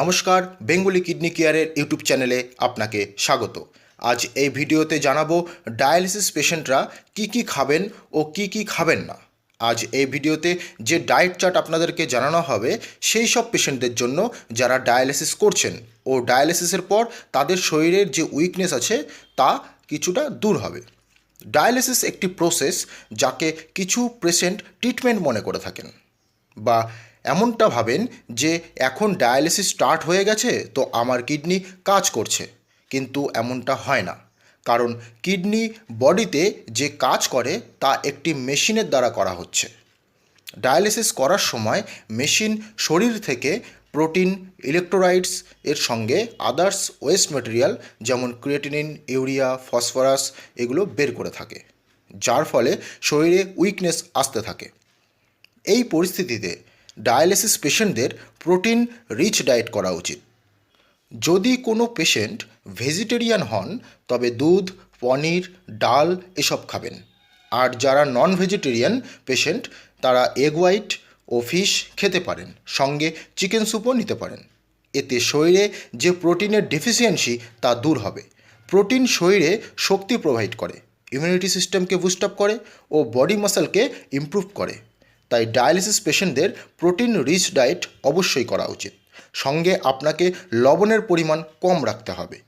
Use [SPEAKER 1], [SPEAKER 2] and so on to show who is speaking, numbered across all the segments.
[SPEAKER 1] নমস্কার, Bengali kidney কেয়ারের YouTube চ্যানেলে আপনাকে স্বাগত। আজ এই ভিডিওতে জানাব ডায়ালিসিস পেশেন্টরা কি কি খাবেন ও কি কি খাবেন না। আজ এই ভিডিওতে যে ডায়েট চার্ট আপনাদেরকে জানানো হবে, সেই সব পেশেন্টদের জন্য যারা ডায়ালিসিস করছেন ও ডায়ালিসিসের পর তাদের শরীরের যে উইকনেস আছে, তা কিছুটা দূর হবে। ডায়ালিসিস একটি প্রসেস যাকে কিছু পেশেন্ট ট্রিটমেন্ট মনে করে থাকেন বা এমনটা ভাবেন যে এখন ডায়ালিসিস স্টার্ট হয়ে গেছে, তো আমার কিডনি কাজ করছে। কিন্তু এমনটা হয় না। কারণ কিডনি বডিতে যে কাজ করে, তা একটি মেশিনের দ্বারা করা হচ্ছে। ডায়ালিসিস করার সময় মেশিন শরীর থেকে প্রোটিন, ইলেকট্রোলাইটস, এর সঙ্গে আদার্স ওয়েস্ট মেটেরিয়াল, যেমন ক্রিয়েটিনিন, ইউরিয়া, ফসফরাস, এগুলো বের করে থাকে। যার ফলে শরীরে উইকনেস আসতে থাকে। এই পরিস্থিতিতে ডায়ালিসিস পেশেন্টদের প্রোটিন রিচ ডায়েট করা উচিত। যদি কোনো পেশেন্ট ভেজিটেরিয়ান হন, তবে দুধ, পনির, ডাল এসব খাবেন। আর যারা নন ভেজিটেরিয়ান পেশেন্ট তারা এগ হোয়াইট ও ফিশ খেতে পারেন, সঙ্গে চিকেন স্যুপও নিতে পারেন। এতে শরীরে যে প্রোটিনের ডেফিসিয়েন্সি তা দূর হবে। প্রোটিন শরীরে শক্তি প্রোভাইড করে ইমিউনিটি সিস্টেমকে বুস্ট আপ করে ও বডি মাসেলকে ইমপ্রুভ করে। তাই ডায়ালিসিস পেশেন্টদের প্রোটিন রিচ ডায়েট অবশ্যই করা উচিত। সঙ্গে আপনাকে লবণের পরিমাণ কম রাখতে হবে।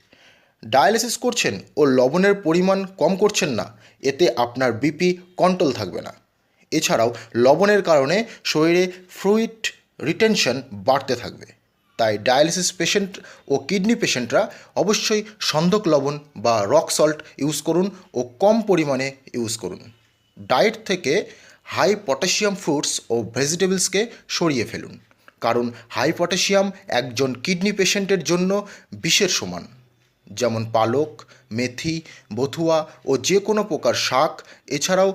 [SPEAKER 1] ডায়ালিসিস করছেন ও লবণের পরিমাণ কম করছেন না, এতে আপনার বিপি কন্ট্রোল থাকবে না। এছাড়াও লবণের কারণে শরীরে ফ্লুইড রিটেনশন বাড়তে থাকবে। তাই ডায়ালিসিস পেশেন্ট ও কিডনি পেশেন্টরা অবশ্যই সন্ধক লবণ বা রক সল্ট ইউজ করুন ও কম পরিমাণে ইউজ করুন। ডায়েট থেকে হাই পটাশিয়াম ফ্রুটস ও ভেজিটেবলসকে সরিয়ে ফেলুন, কারণ হাই পটাশিয়াম একজন কিডনি পেশেন্টের জন্য বিষের সমান। যেমন পালক, মেথি, বথুয়া ও যে কোনো প্রকার শাক, এছাড়াও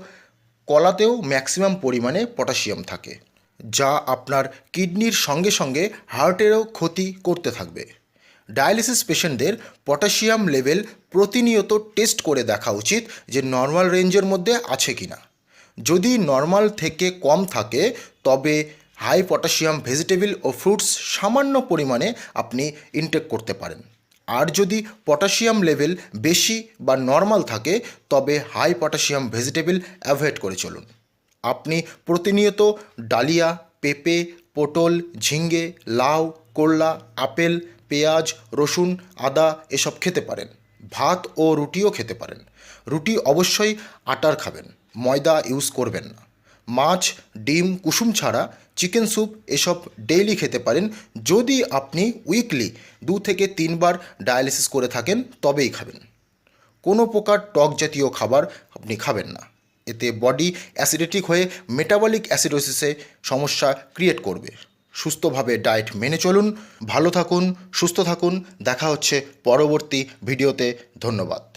[SPEAKER 1] কলাতেও ম্যাক্সিমাম পরিমাণে পটাশিয়াম থাকে, যা আপনার কিডনির সঙ্গে সঙ্গে হার্টেরও ক্ষতি করতে থাকবে। ডায়ালিসিস পেশেন্টদের পটাশিয়াম লেভেল প্রতিনিয়ত টেস্ট করে দেখা উচিত যে নর্মাল রেঞ্জের মধ্যে আছে কি না যদি নর্মাল থেকে কম থাকে, তবে হাই পটাশিয়াম ভেজিটেবল ও ফ্রুটস সামান্য পরিমাণে আপনি ইনটেক করতে পারেন। আর যদি পটাশিয়াম লেভেল বেশি বা নর্মাল থাকে, তবে হাই পটাশিয়াম ভেজিটেবল অ্যাভয়েড করে চলুন। আপনি প্রতিনিয়ত ডালিয়া, পেঁপে, পটল, ঝিঙ্গে, লাউ, করলা, আপেল, পেঁয়াজ, রসুন, আদা এসব খেতে পারেন। ভাত ও রুটিও খেতে পারেন। রুটি অবশ্যই আটার খাবেন। ময়দা ইউজ করবেন না। মাছ, ডিম, কুসুম ছাড়া চিকেন স্যুপ এসব ডেইলি খেতে পারেন। যদি আপনি উইকলি দু থেকে তিনবার ডায়ালিসিস করে থাকেন, তবেই খাবেন। কোনো প্রকার টক জাতীয় খাবার আপনি খাবেন না। এতে বডি অ্যাসিডেটিক হয়ে মেটাবলিক অ্যাসিডোসিসে সমস্যা ক্রিয়েট করবে। সুস্থভাবে ডায়েট মেনে চলুন। ভালো থাকুন, সুস্থ থাকুন। দেখা হচ্ছে পরবর্তী ভিডিওতে। ধন্যবাদ।